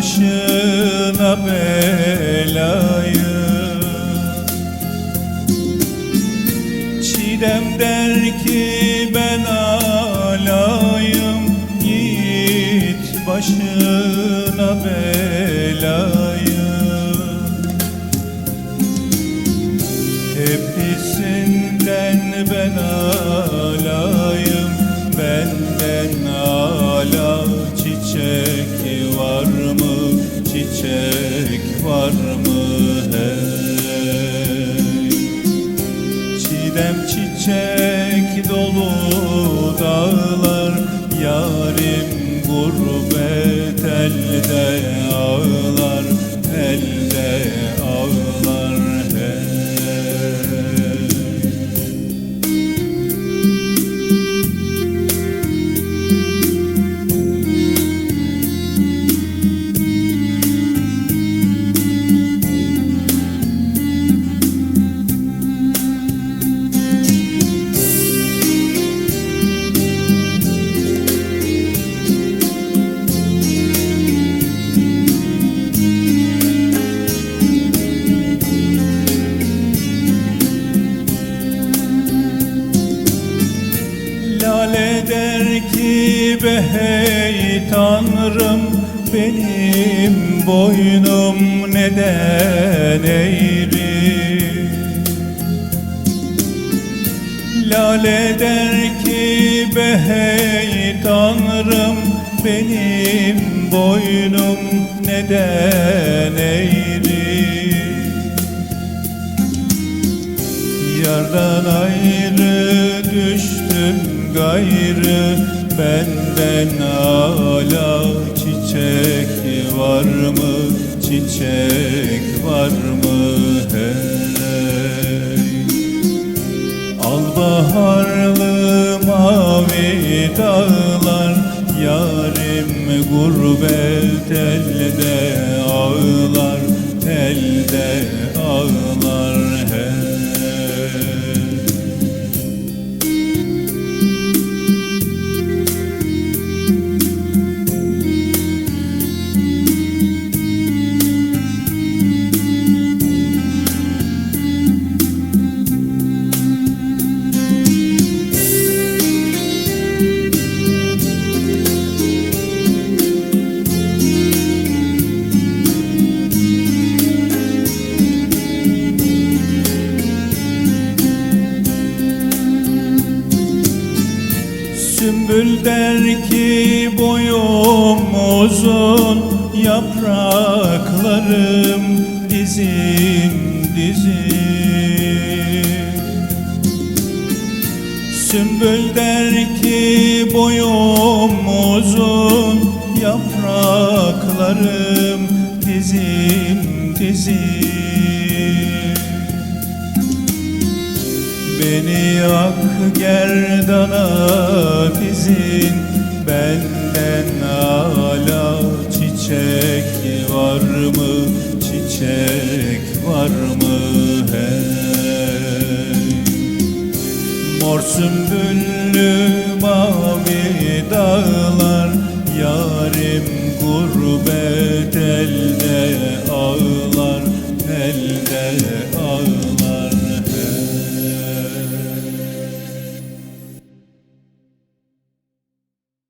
başına belayı. Çiğdem der ki ben alayım Git başına belayı Çiçek var mı hey? Çiğdem çiçek dolu dağlar Yarim gurbet elde ağlar Elde Lale der ki be hey tanrım benim boynum neden eğri? Lale der ki be hey tanrım benim boynum neden eğri? Yardan ayrı düştüm gayrı Benden ala çiçek var mı? Çiçek var mı? Hey. Al baharlı mavi dağlar Yarim gurbet elde ağlar Elde Sümbül der ki boyum uzun Yapraklarım dizim dizim Sümbül der ki boyum uzun Yapraklarım dizim dizim Beni yak gerdana dizin Benden hala çiçek var mı? Çiçek var mı? Hey Mor sümbüllü mavi dağlar Yarim gurbet elde ağlar Elde ağlar